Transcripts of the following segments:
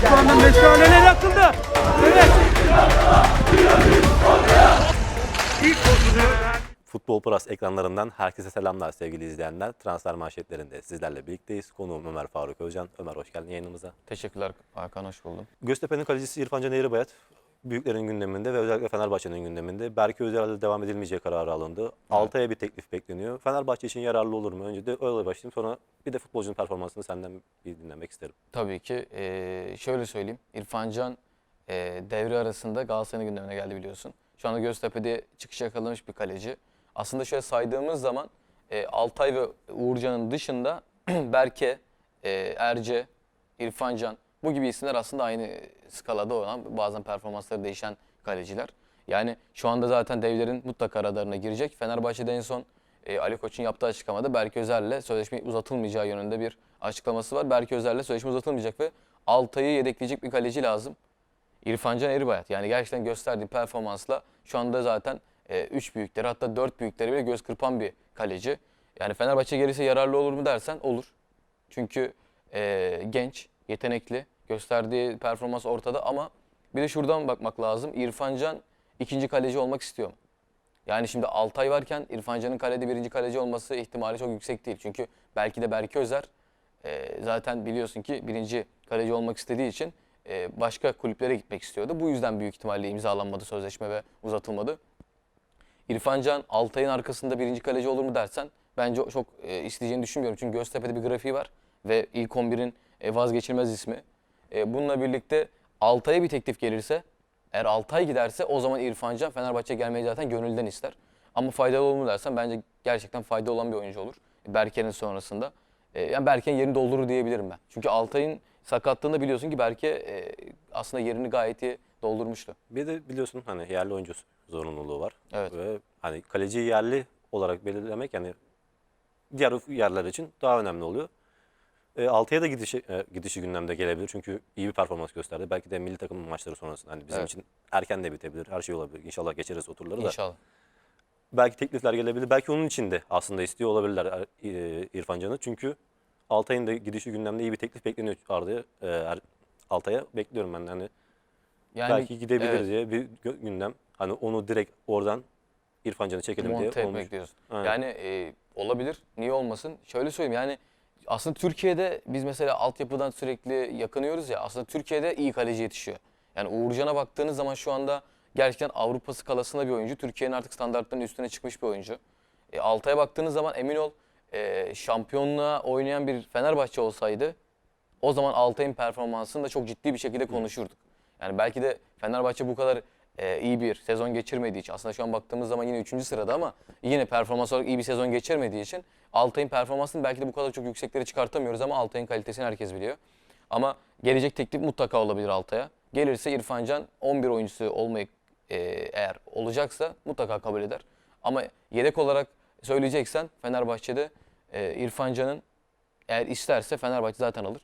Şu anda meşaleler yakıldı. Evet. Futbol Plus ekranlarından herkese selamlar sevgili izleyenler. Transfer manşetlerinde sizlerle birlikteyiz. Konuğum Ömer Faruk Özcan. Ömer hoş geldin yayınımıza. Teşekkürler Hakan hoş buldum. Göztepe'nin kalecisi İrfan Can Eğribayat büyüklerin gündeminde ve özellikle Fenerbahçe'nin gündeminde. Berke Özer'le devam edilmeyeceği kararı alındı. Altay'a bir teklif bekleniyor. Fenerbahçe için yararlı olur mu? Önce de öyle başlayayım sonra bir de futbolcunun performansını senden bir dinlemek isterim. Tabii ki eee, şöyle söyleyeyim. İrfan Can eee, devre arasında Galatasaray'ın gündemine geldi biliyorsun. Şu anda Göztepe'de çıkış yakalamış bir kaleci. Aslında şöyle saydığımız zaman eee, Altay ve Uğurcan'ın dışında Berke, eee, Erce, İrfan Can bu gibi isimler aslında aynı skalada olan bazen performansları değişen kaleciler. Yani şu anda zaten devlerin mutlaka radarına girecek. Fenerbahçe'de en son e, Ali Koç'un yaptığı açıklamada Berke Özer'le sözleşme uzatılmayacağı yönünde bir açıklaması var. Berke Özer'le sözleşme uzatılmayacak ve Altay'ı yedekleyecek bir kaleci lazım. İrfan Can Eribayat yani gerçekten gösterdiği performansla şu anda zaten 3 büyükleri hatta 4 büyükleri bile göz kırpan bir kaleci. Yani Fenerbahçe gelirse yararlı olur mu dersen olur. Çünkü e, genç, yetenekli, gösterdiği performans ortada ama bir de şuradan bakmak lazım. İrfan Can ikinci kaleci olmak istiyor? Yani şimdi Altay varken İrfan Can'ın kalede birinci kaleci olması ihtimali çok yüksek değil. Çünkü belki de Berke Özer e, zaten biliyorsun ki birinci kaleci olmak istediği için e, başka kulüplere gitmek istiyordu. Bu yüzden büyük ihtimalle imzalanmadı sözleşme ve uzatılmadı. İrfan Can Altay'ın arkasında birinci kaleci olur mu dersen bence çok e, isteyeceğini düşünmüyorum. Çünkü Göztepe'de bir grafiği var ve ilk 11'in e, vazgeçilmez ismi. E, bununla birlikte Altay'a bir teklif gelirse eğer Altay giderse o zaman İrfan Can Fenerbahçe gelmeyi zaten gönülden ister. Ama faydalı olur mu dersen bence gerçekten faydalı olan bir oyuncu olur. Berke'nin sonrasında. E, yani Berke'nin yerini doldurur diyebilirim ben. Çünkü Altay'ın sakatlığında biliyorsun ki Berke e, aslında yerini gayet iyi doldurmuştu. Bir de biliyorsun hani yerli oyuncu zorunluluğu var. Evet. Ve hani kaleciyi yerli olarak belirlemek yani diğer yerler için daha önemli oluyor. E, Altay'a da gidişi, e, gidişi gündemde gelebilir çünkü iyi bir performans gösterdi. Belki de milli takım maçları sonrasında hani bizim Evet. için erken de bitebilir. Her şey olabilir. İnşallah geçeriz o turları da. İnşallah. Belki teklifler gelebilir. Belki onun için de aslında istiyor olabilirler e, İrfan Can'ı. Çünkü Altay'ın da gidişi gündemde iyi bir teklif bekleniyor Arda'ya. E, Er- Altay'a bekliyorum ben. de. Hani Yani, belki gidebilir evet. diye bir gö- gündem. Hani onu direkt oradan İrfan Can'ı çekelim monte diye etmek olmuş. diyorsun. Aynen. Yani e, olabilir. Niye olmasın? Şöyle söyleyeyim yani aslında Türkiye'de biz mesela altyapıdan sürekli yakınıyoruz ya aslında Türkiye'de iyi kaleci yetişiyor. Yani Uğurcan'a baktığınız zaman şu anda gerçekten Avrupa skalasında bir oyuncu. Türkiye'nin artık standartlarının üstüne çıkmış bir oyuncu. E, Altay'a baktığınız zaman emin ol e, şampiyonluğa oynayan bir Fenerbahçe olsaydı o zaman Altay'ın performansını da çok ciddi bir şekilde konuşurduk. Yani belki de Fenerbahçe bu kadar e, iyi bir sezon geçirmediği için aslında şu an baktığımız zaman yine 3. sırada ama yine performans olarak iyi bir sezon geçirmediği için Altay'ın performansını belki de bu kadar çok yükseklere çıkartamıyoruz ama Altay'ın kalitesini herkes biliyor. Ama gelecek teklif mutlaka olabilir Altay'a. Gelirse İrfan Can 11 oyuncusu olmayı e, eğer olacaksa mutlaka kabul eder. Ama yedek olarak söyleyeceksen Fenerbahçe'de e, İrfan Can'ın eğer isterse Fenerbahçe zaten alır.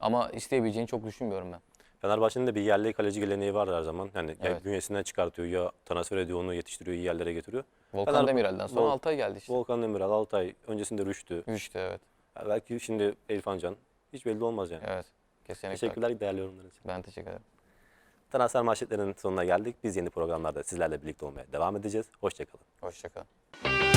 Ama isteyebileceğini çok düşünmüyorum ben. Fenerbahçe'nin de bir yerli kaleci geleneği var her zaman. Yani ya Evet. bünyesinden çıkartıyor ya transfer ediyor onu yetiştiriyor iyi yerlere getiriyor. Volkan Fener- Demirel'den sonra Vol- Altay geldi işte. Volkan Demirel, Altay, öncesinde Rüştü. Üçtü evet. Ya belki şimdi İrfan Can. Hiç belli olmaz yani. Evet. Kesinlikle. Teşekkürler değerli yorumlarınız için. Ben teşekkür ederim. Transfer manşetlerinin sonuna geldik. Biz yeni programlarda sizlerle birlikte olmaya devam edeceğiz. Hoşçakalın. Hoşçakalın.